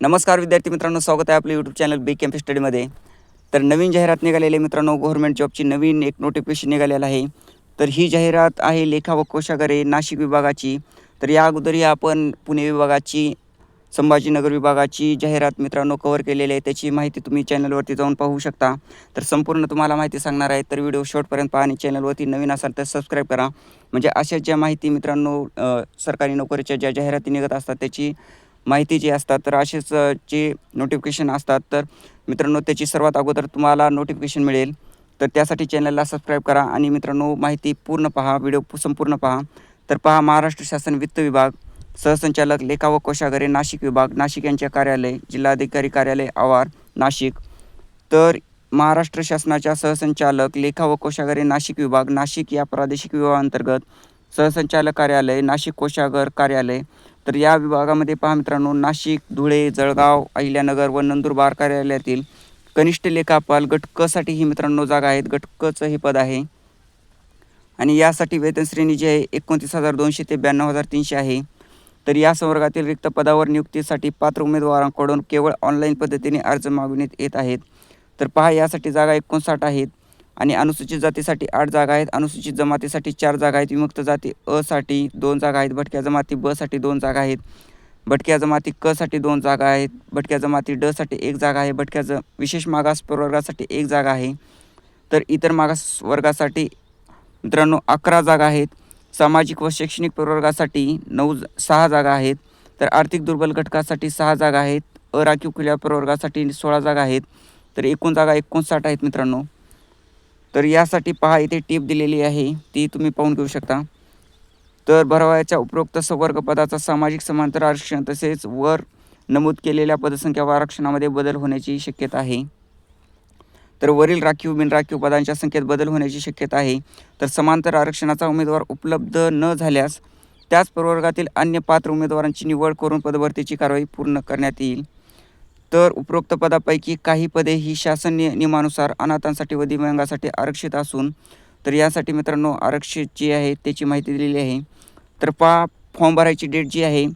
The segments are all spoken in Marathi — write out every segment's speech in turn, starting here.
नमस्कार विद्यार्थी मित्रांनो स्वागत आहे आपल्या यूट्यूब चॅनल बी कॅम्प स्टडीमध्ये तर नवीन जाहिरात निघालेली मित्रांनो गव्हर्नमेंट जॉबची नवीन एक नोटिफिकेशन निघालेलं आहे. तर ही जाहिरात आहे लेखा व कोशागारे नाशिक विभागाची. तर या अगोदरही आपण पुणे विभागाची संभाजीनगर विभागाची जाहिरात मित्रांनो कव्हर केलेली आहे. त्याची माहिती तुम्ही चॅनलवरती जाऊन पाहू शकता. तर संपूर्ण तुम्हाला माहिती सांगणार आहे. तर व्हिडिओ शॉर्टपर्यंत पहा आणि चॅनलवरती नवीन असाल तर सबस्क्राईब करा. म्हणजे अशा ज्या माहिती मित्रांनो सरकारी नोकरीच्या ज्या जाहिराती निघत असतात त्याची माहिती जी असतात तर असेच जे नोटिफिकेशन असतात तर मित्रांनो त्याची सर्वात अगोदर तुम्हाला नोटिफिकेशन मिळेल. तर त्यासाठी चॅनलला सबस्क्राईब करा आणि मित्रांनो माहिती पूर्ण पहा व्हिडिओ संपूर्ण पहा. तर पहा महाराष्ट्र शासन वित्त विभाग सहसंचालक लेखा व कोशागारे नाशिक विभाग नाशिक यांचे कार्यालय जिल्हाधिकारी कार्यालय आवार नाशिक. तर महाराष्ट्र शासनाच्या सहसंचालक लेखा व कोशागारे नाशिक विभाग नाशिक या प्रादेशिक विभागांतर्गत सहसंचालक कार्यालय नाशिक कोशागर कार्यालय तर या विभागामध्ये पहा मित्रांनो नाशिक धुळे जळगाव अहिल्यानगर व नंदुरबार कार्यालयातील कनिष्ठ लेखापाल गट कसाठी ही मित्रांनो जागा आहेत. गट कचं हे पद आहे. आणि यासाठी वेतन श्रेणी जी आहे एकोणतीस हजार दोनशे ते ब्याण्णव हजार तीनशे आहे. तर या संवर्गातील रिक्त पदावर नियुक्तीसाठी पात्र उमेदवारांकडून केवळ ऑनलाईन पद्धतीने अर्ज मागविण्यात येत आहेत. तर पहा यासाठी जागा एकोणसाठ आहेत. आणि अनुसूचित जातीसाठी आठ जागा आहेत. अनुसूचित जमातीसाठी चार जागा आहेत. विमुक्त जाती अ साठी दोन जागा आहेत. भटक्या जमाती बसाठी दोन जागा आहेत. भटक्या जमाती क साठी दोन जागा आहेत. भटक्या जमाती ड साठी एक जागा आहे. भटक्या ज विशेष मागास प्रवर्गासाठी एक जागा आहे. तर इतर मागास वर्गासाठी मित्रांनो अकरा जागा आहेत. सामाजिक व शैक्षणिक प्रवर्गासाठी नऊ ज- सहा जागा आहेत. तर आर्थिक दुर्बल घटकासाठी सहा जागा आहेत. अराखीव खुल्या प्रवर्गासाठी सोळा जागा आहेत. तर एकूण जागा एकोणसाठ आहेत मित्रांनो. तर यासाठी पहा इथे टीप दिलेली आहे. ती तुम्ही पाहून घेऊ शकता. तर भरवायाच्या उपरोक्त संवर्गपदाचा सामाजिक समांतर आरक्षण तसेच वर नमूद केलेल्या पदसंख्या व आरक्षणामध्ये बदल होण्याची शक्यता आहे. तर वरील राखीव बिनराखीव पदांच्या संख्येत बदल होण्याची शक्यता आहे. तर समांतर आरक्षणाचा उमेदवार उपलब्ध न झाल्यास त्याच प्रवर्गातील अन्य पात्र उमेदवारांची निवड करून पदभरतीची कारवाई पूर्ण करण्यात येईल. तर उपरोक्त पदापैकी काही पदे ही शासन नि नियमानुसार अनाथांसाठी व दिव्यांगासाठी आरक्षित असून तर यासाठी मित्रांनो आरक्षित जी आहे त्याची माहिती दिलेली आहे. तर पा फॉर्म भरायची डेट जी आहे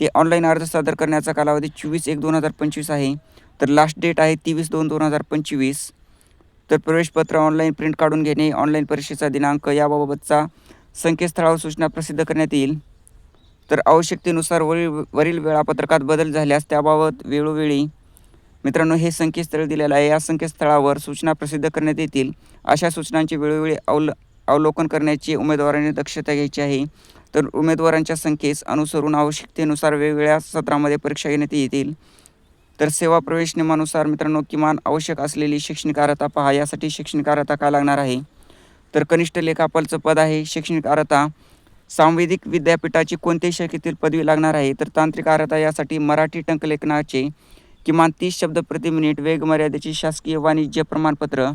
ती ऑनलाईन अर्ज सादर करण्याचा कालावधी चोवीस एक दोन हजार पंचवीस आहे. तर लास्ट डेट आहे तेवीस दोन दोन हजार पंचवीस. तर प्रवेशपत्र ऑनलाईन प्रिंट काढून घेणे ऑनलाईन परीक्षेचा दिनांक याबाबतचा संकेतस्थळावर सूचना प्रसिद्ध करण्यात येईल. तर आवश्यकतेनुसार वरील वरील वेळापत्रकात बदल झाल्यास त्याबाबत वेळोवेळी मित्रांनो हे संकेतस्थळ दिलेलं आहे. या संकेतस्थळावर सूचना प्रसिद्ध करण्यात येतील. अशा सूचनांचे वेळोवेळी अवल अवलोकन करण्याची उमेदवारांनी दक्षता घ्यायची आहे. तर उमेदवारांच्या संख्येस अनुसरून आवश्यकतेनुसार वेगवेगळ्या सत्रामध्ये परीक्षा घेण्यात येतील. तर सेवा प्रवेश नियमानुसार मित्रांनो किमान आवश्यक असलेली शैक्षणिक अर्हता पहा. यासाठी शैक्षणिक अर्हता काय लागणार आहे? तर कनिष्ठ लेखापालचं पद आहे. शैक्षणिक अर्हता सांवेदिक विद्यापीठाची कोणत्याही शाखेतील पदवी लागणार आहे. तर तांत्रिक अर्हता यासाठी मराठी टंकलेखनाचे किमान तीस शब्द प्रति मिनिट वेगमर्यादेची शासकीय वाणिज्य प्रमाणपत्र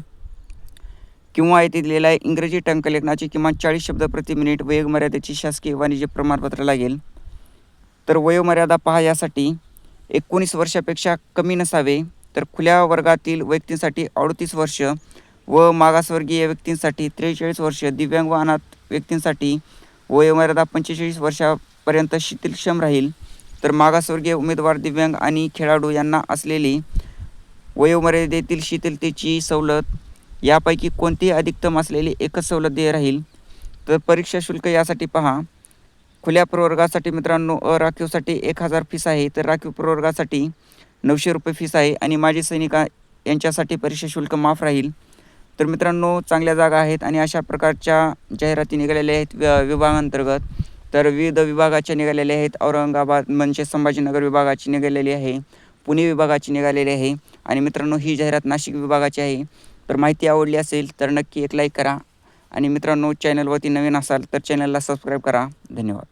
किंवा येथे दिलेलं इंग्रजी टंकलेखनाचे किमान चाळीस शब्द प्रति मिनिट वेगमर्यादेची शासकीय वाणिज्य प्रमाणपत्र लागेल. तर वयोमर्यादा पहा यासाठी एकोणीस वर्षापेक्षा कमी नसावे तर खुल्या वर्गातील व्यक्तींसाठी अडतीस वर्ष व मागासवर्गीय व्यक्तींसाठी त्रेचाळीस वर्ष दिव्यांग व अनाथ व्यक्तींसाठी वयोमर्यादा पंचेचाळीस वर्षापर्यंत शिथिलक्षम राहील. तर मागासवर्गीय उमेदवार दिव्यांग आणि खेळाडू यांना असलेली वयोमर्यादेतील शिथिलतेची सवलत यापैकी कोणतीही अधिकतम असलेली एकच सवलत देय राहील. तर परीक्षा शुल्क यासाठी पहा. खुल्या प्रवर्गासाठी मित्रांनो राखीवसाठी एक हजार फीस आहे तर राखीव प्रवर्गासाठी नऊशे रुपये फीस आहे आणि माजी सैनिका यांच्यासाठी परीक्षा शुल्क माफ राहील. तर मित्रांनो चांगल्या जागा आहेत आणि अशा प्रकारच्या जाहिराती निघालेल्या आहेत वि- विभागांतर्गत. तर विविध विभागाचे निघालेले आहेत. औरंगाबाद म्हणजे संभाजीनगर विभागाची निघालेली आहे. पुणे विभागाची निघालेली आहे. आणि मित्रांनो ही जाहिरात नाशिक विभागाची आहे. तर माहिती आवडली असेल तर नक्की एक लाईक करा. आणि मित्रांनो चॅनलवरती नवीन असाल तर चॅनलला सबस्क्राईब करा. धन्यवाद.